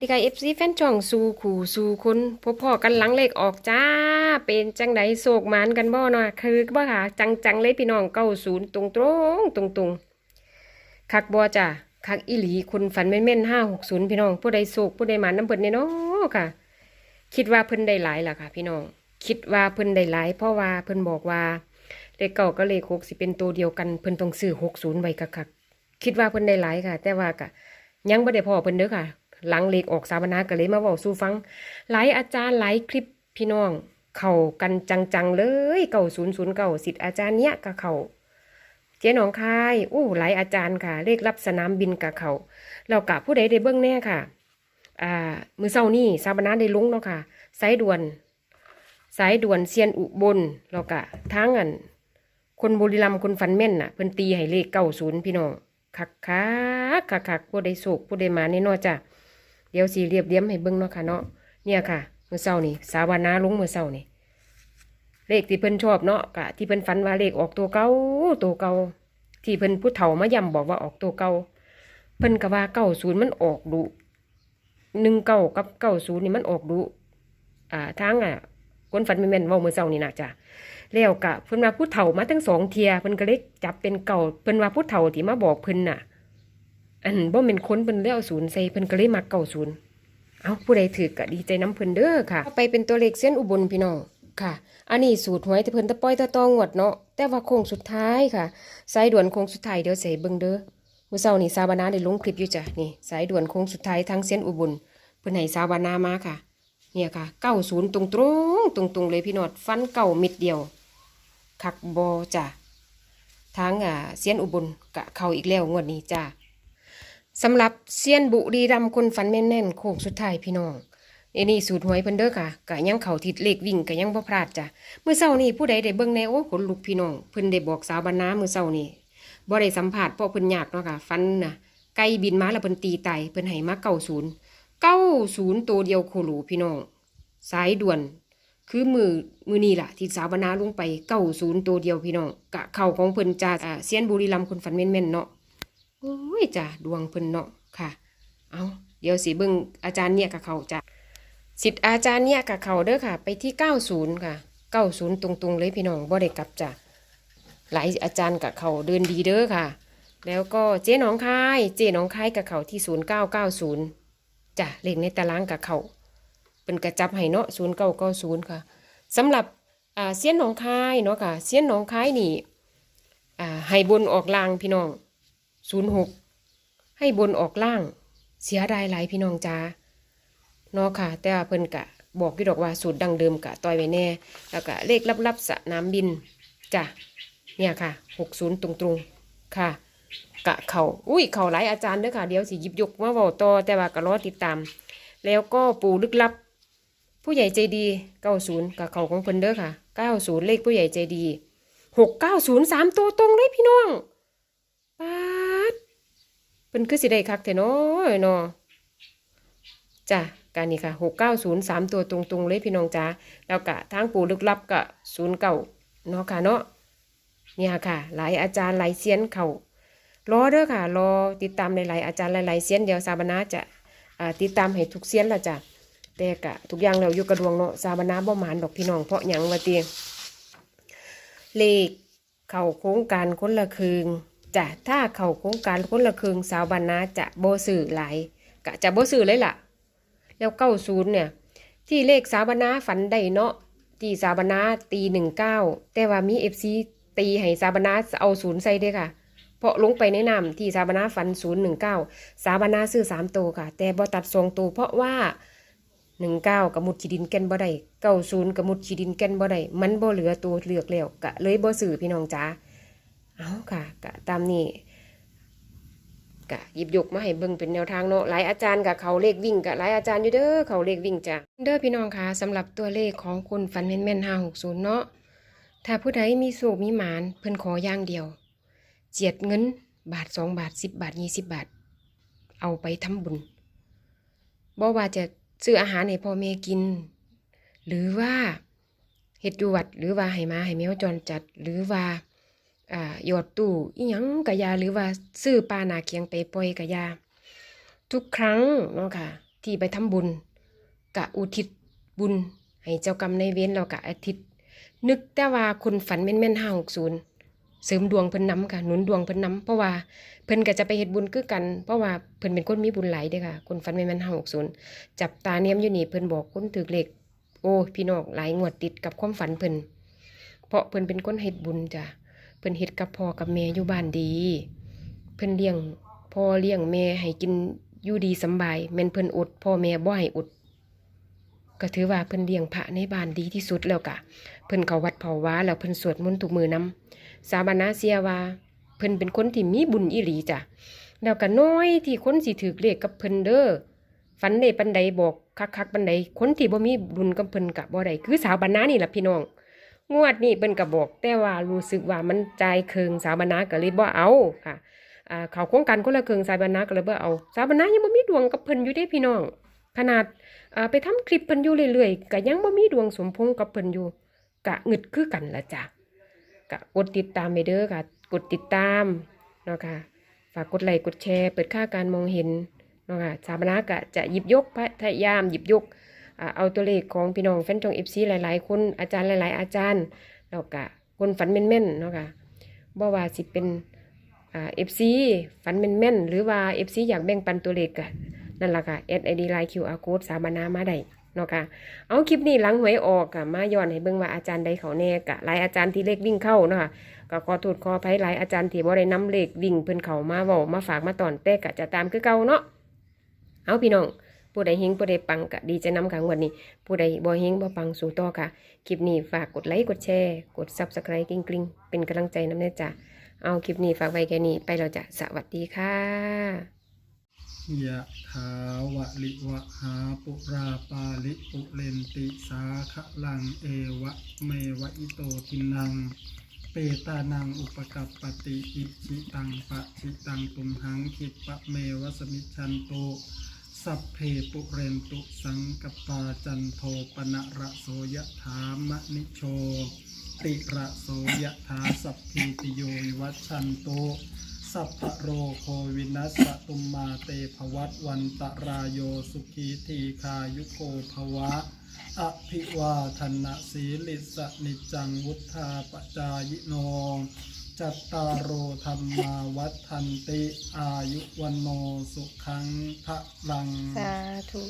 ดีกาเอฟซีแฟนช่องสู่ขู่สู่คนพบพ่อกันหลังเลขออกจ้า เป็นจังไดโศกหมานกันบ่เนาะคือบ่ค่ะ จังจังเลยพี่น้องเก้าศูนย์ตรงตรงตรงตรงคักบ่จ้าคักอีหลีคนฝันแม่นๆห้าหกศูนย์พี่น้อง ผู้ใดโศกผู้ใดหมานน้ำเพิ่นเนี่ยเนาะค่ะ คิดว่าเพิ่นได้หลายล่ะค่ะ พี่น้อง คิดว่าเพิ่นได้หลาย เพราะว่าเพิ่นบอกว่าเลขเก้ากับเลขหกสิเป็นตัวเดียวกันเพิ่นต้องซื้อหกศูนย์ไว้คักคิดว่าเพิ่นได้หลายค่ะ แต่ว่าก็ยังบ่ได้พอเพิ่นเด้อค่ะ หลังเลขออกสาบนาก็เลยมาเว้าสู่ฟัง หลายอาจารย์หลายคลิปพี่น้อง เข้ากันจังๆเลยเก่าศูนย์ศูนย์เก่าสิทธิ์อาจารย์เนี้ยกับเขาเจ๊หนองคายอู้หลายอาจารย์ค่ะ เลขรับสนามบินกับเขาเรากะผู้ใดได้เบื้องแน่ค่ะ อ่า มือเศร้านี่สาบนาได้ลุ้งเนาะค่ะสายด่วน สายด่วนเซียนอุบลเรากะทางอันคนบุรีรัมย์คนฟันแม่นน่ะเพิ่นตีให้เลขเก้าศูนย์พี่น้องคักคักคักคักผู้ใดโศกผู้ใดมาแน่นอนจ้ะ เดี๋ยวสีเรียบเรียมให้เบิ่งเนาะค่ะเนาะเนี่ยค่ะมื้อเช้านี่สาวานาลุงมื้อเช้านี่เลขที่เพิ่นชอบเนาะกะที่เพิ่นฝันว่าเลขออกตัวเก่าตัวเก่าที่เพิ่นผู้เฒ่ามาย้ำบอกว่าออกตัวเก่าเพิ่นก็ว่าเก้าศูนย์มันออกดุหนึ่งเก้ากับเก้าศูนย์นี่มันออกดุอ่าทางอะคนฝันแม่นว้ามื้อเช้านี่นะจ้ะแล้วกะเพิ่นว่าผู้เฒ่ามาทั้งสองเทียเพิ่นก็เลยจับเป็นเก่าเพิ่นว่าผู้เฒ่าที่มาบอกเพิ่นน่ะ อันบ่เป็นคนเพิ่นเลยเอาศูนย์ใส่เพิ่นก็เลยมักเก่าศูนย์เอาผู้ใดถือก็ดีใจน้ำเพิ่นเด้อค่ะ ไปเป็นตัวเลขเส้นอุบลพี่น้องค่ะ อันนี้สูตรหวยที่เพิ่นตะป้อยตะตองวดเนาะแต่ว่าโค้งสุดท้ายค่ะ สายด่วนโค้งสุดท้ายเดี๋ยวใส่เบิ่งเด้อมื้อเช้านี่ซาบานาได้ลงคลิปอยู่จ้ะนี่สายด่วนโค้งสุดท้ายทางเส้นอุบลเพิ่นให้ซาบานามาค่ะ เนี่ยค่ะ90ตรงตรงตรงตรงๆเลยพี่นอดฟันเก่ามิดเดียวคักบอจ้ะทางอ่าเสียนอุบลกะเข้าอีกแล้วงวดนี้จ้า สำหรับเซียนบุรีรัมคนฝันแม่นแน่นๆโค้งสุดท้ายพี่น้องอันนี้สูตรหวยเพิ่นเด้อค่ะกะยังเข่าทิศเลขวิ่งกะยังบ่พลาดจ้ะเมื่อเช้านี้ผู้ใดได้เบิ่งแน่โอ้ขนลุกพี่น้องเพิ่นได้บอกสาวบรรณาเมื่อเช้านี้บ่ได้สัมภาษณ์เพราะเพิ่นยากเนาะค่ะฟันน่ะไก่บินมาแล้วเพิ่นตีไตเพิ่นให้มา90 90ตัวเดียวโคโลพี่น้องสายด่วน คือมือมือนี้ล่ะที่สาวบรรณาลงไป90ตัวเดียวพี่น้องกะเข่าของเพิ่นจ้าอ่าเซียนบุรีรัมย์คนฝันแม่นๆเนาะ โอ้ยจ้ะดวงเพิ่นเนาะค่ะ เอาเดี๋ยวสิเบิ่งอาจารย์เนี่ยกับเขาจ้ะสิทธิ์อาจารย์เนี่ยกับเขาเด้อค่ะ ไปที่90ค่ะ90ตรงๆเลยพี่น้องบ่ได้กลับจ้ะหลายอาจารย์กับเขาเดินดีเด้อค่ะ แล้วก็เจ๊หนองคายเจ๊หนองคายกับเขาที่0990จ้ะเลขในตารางกับเขาเป็นกระจับให้เนาะ0990ค่ะสำหรับอ่าเสี้ยนหนองคายเนาะค่ะเสี้ยนหนองคายนี่อ่าให้บนออกลางพี่น้อง ศูนย์หกให้บนออกล่าง เสียดายหลายพี่น้องจ้าเนาะค่ะ แต่ว่าเพิ่นกะ บอกอยู่ดอกว่าสูตรดังเดิมกะต่อยไว้แน่ แล้วก็เลขลับๆสะนามบินจ้ะเนี่ยค่ะหกศูนย์ตรงๆค่ะ กะเขาอุ้ยเขาหลายอาจารย์เด้อค่ะ เดี๋ยวสิหยิบยกมาเว้าต่อแต่ว่าก็รอติดตาม แล้วก็ปูลึกลับ ผู้ใหญ่ใจดีเก้าศูนย์กับเขาของเพิ่นเด้อค่ะเก้าศูนย์เลขผู้ใหญ่ใจดีหกเก้าศูนย์สามตัวตรงเลยพี่น้อง เป็นคือสิได้คักแท้เนาะเนาะจ้ะการนี้ค่ะหกเก้าศูนย์สามตัวตรงๆเลยพี่น้องจ้าแล้วกะทางปู่ลึกลับกะศูนย์เก่าเนาะค่ะเนาะเนี่ยค่ะ หลายอาจารย์หลายเซียนเขารอเด้อค่ะรอติดตามหลายๆอาจารย์หลายๆเซียนเดี๋ยวซาบานาจะติดตามให้ทุกเซียนละจ้ะแต่กะทุกอย่างเราอยู่กระดวงเนาะซาบานาบ่หมานดอกพี่น้องเพราะหยังว่าเตียงเลขเข้าโครงการคนละครึ่ง จะถ้าเขาโครงการคนละครึ่งสาวบรรณาจะโบสื่อหลายกะจะโบสื่อเลยล่ะ แล้วเก้าศูนย์เนี่ย ที่เลขสาวบรรณาฝันได้เนาะที่สาวบรรณาตีหนึ่งเก้าแต่ว่ามีเอฟซีตีให้สาวบรรณาเอาศูนย์ใส่เด้วยค่ะ เพราะลงไปแนะนำที่สาวบรรณาฝันศูนย์หนึ่งเก้าสาวบรรณาซื้อสามตัวค่ะ แต่บ่ตัดสองตัวเพราะว่าหนึ่งเก้ากับมุดขีดินแกนบ่ได้เก้าศูนย์กับมุดขีดินแกนบ่ได้มันบ่เหลือตัวเลือกแล้วกะเลยบ่ซื้อพี่น้องจ้า เอาค่ะกะตามนี้กะหยิบยกมาให้เบิ่งเป็นแนวทางเนาะหลายอาจารย์กะเขาเลขวิ่งกะหลายอาจารย์อยู่เด้อเขาเลขวิ่งจ้ะเด้อพี่น้องค่ะสำหรับตัวเลขของคุณฟันแม่นแม่นห้าหกศูนย์เนาะถ้าผู้ใดมีโศกมีหมานเพิ่นขออย่างเดียว เจียดเงินบาทสองบาทสิบบาทยี่สิบบาท เอาไปทำบุญบ่ว่าจะซื้ออาหารให้พ่อแม่กิน หรือว่าเฮ็ดอยู่วัดหรือว่าให้มาให้แมวจรจัดหรือว่า อ่าหยอดตู้อีหยังกะยาหรือว่าซื้อปลาหนาเคียงไปปล่อยกะยา ทุกครั้งเนาะค่ะ ที่ไปทำบุญกะอุทิศบุญ ให้เจ้ากรรมในายเวรเรากะอาทิตย์ นึกแต่ว่าคนฝันแม่นๆห้าหกศูนย์เสริมดวงเพิ่นน้ำค่ะหนุนดวงเพิ่นน้ำเพราะว่าเพิ่นก็จะไปเฮ็ดบุญคือกัน เพราะว่าเพิ่นเป็นคนมีบุญหลายเด้อค่ะ คนฝันแม่นๆห้าหกศูนย์จับตาเนียมอยู่นี่เพิ่นบอกคนถือเหลขโอ้พี่น้องหลายงวดติดกับความฝันเพิ่นเพราะเพิ่นเป็นคนเฮ็ดบุญจ้ะ พิ่นเฮ็ดกับพ่อกับแม่อยู่บ้านดี เพิ่นเลี้ยงพ่อเลี้ยงแม่ให้กินอยู่ดีสบายแม่นเพิ่นอดพ่อแม่บ่ให้อดก็ถือว่าเพิ่นเลี้ยงพระในบ้านดีที่สุดแล้วกะ เพิ่นเขาวัดเผาวาแล้วเพิ่นสวดมนต์ทุกมือนำสาบานาเสียว่าเพิ่นเป็นคนที่มีบุญอีหลีจ้ะแล้วก็น้อยที่คนสิถือเลขกับเพิ่นเด้อฝันได้ปันใดบอกคักๆปันใดคนที่บ่มีบุญกับเพิ่นกะบ่ได้คือสาวบานานี่แหละพี่น้อง งวดนี้เพิ่นก็บอกแต่ว่ารู้สึกว่ามันใจเคืองสาวบานาก็เลยบ่เอาค่ะเขาโครงการคนละเคืองสาวบานาก็เลยบ่เอา สาวบานายังบ่มีดวงกับเพิ่นอยู่เด้พี่น้อง ขนาดไปทำคลิปเพิ่นอยู่เรื่อยๆก็ยังบ่มีดวงสมพงกับเพิ่นอยู่กะงึดคือกันละจ้ะก็กดติดตามไปเด้อค่ะ กดติดตามเนาะค่ะฝากกดไลค์กดแชร์ เปิดค่าการมองเห็นเนาะค่ะสามนาก็จะหยิบยกพยายามหยิบยก เอาตัวเลขของพี่น้องแฟนจงเอฟซีหลายๆ คนอาจารย์หลาย ๆ อาจารย์แล้วก็คนฝันแม่นๆเนาะค่ะบ่ว่าสิเป็นเอฟซีฝันแม่นๆหรือว่าเอฟซีอยากแบ่งปันตัวเลขก็นั่นล่ะค่ะแอดไอดีไลน์คิวอาร์โค้ดสามนามาได้เนาะค่ะเอาคลิปนี้หลังหวยออกอะมาย้อนให้เบิ่งว่าอาจารย์ใดเขาแน่กะหลายอาจารย์ที่เลขวิ่งเข้าเนาะค่ะก็ขอโทษขออภัยหลายอาจารย์ที่บ่ได้นำเลขวิ่งเพิ่นเขามาเว้ามาฝากมาตอนแต่กะจะตามคือเก่าเนาะเอาพี่น้อง ผู้ใดเฮงผู้ใดปังกะดีจะนำค่ะงวดนี้ ผู้ใดบ่เฮงบ่ปังสู่ต่อค่ะ คลิปนี้ฝากกดไลค์กดแชร์ กด Subscribe กริ๊งๆเป็นกำลังใจนำแน่จ้ะเอาคลิปนี้ฝากไว้แค่นี้ไปแล้วจ้ะสวัสดีค่ะยะถาวะลิวะหาปุราปาลิปุเรนติสาคะลังเอวะเมวะอิโตทินัง เปตานังอุปกัปปติอิชิตังปะชิตังตุมหังคิปะเมวะสมิชชันโต สัพเพปุเรนตุสังกปาจันโทปนะระโสยะถามะนิโช ติระโสยะถาสัพพิติโยวัชันโตสัพพโรโควินัสตุมมาเตภวัตวันตรายโยสุขีทีคายุโกภวะ อภิวาทนะสีลิสนิจจังวุธาปจายโน จัตตารโอธรรมาวัฒนติ อายุวันโนสุขังพระลัง สาธุ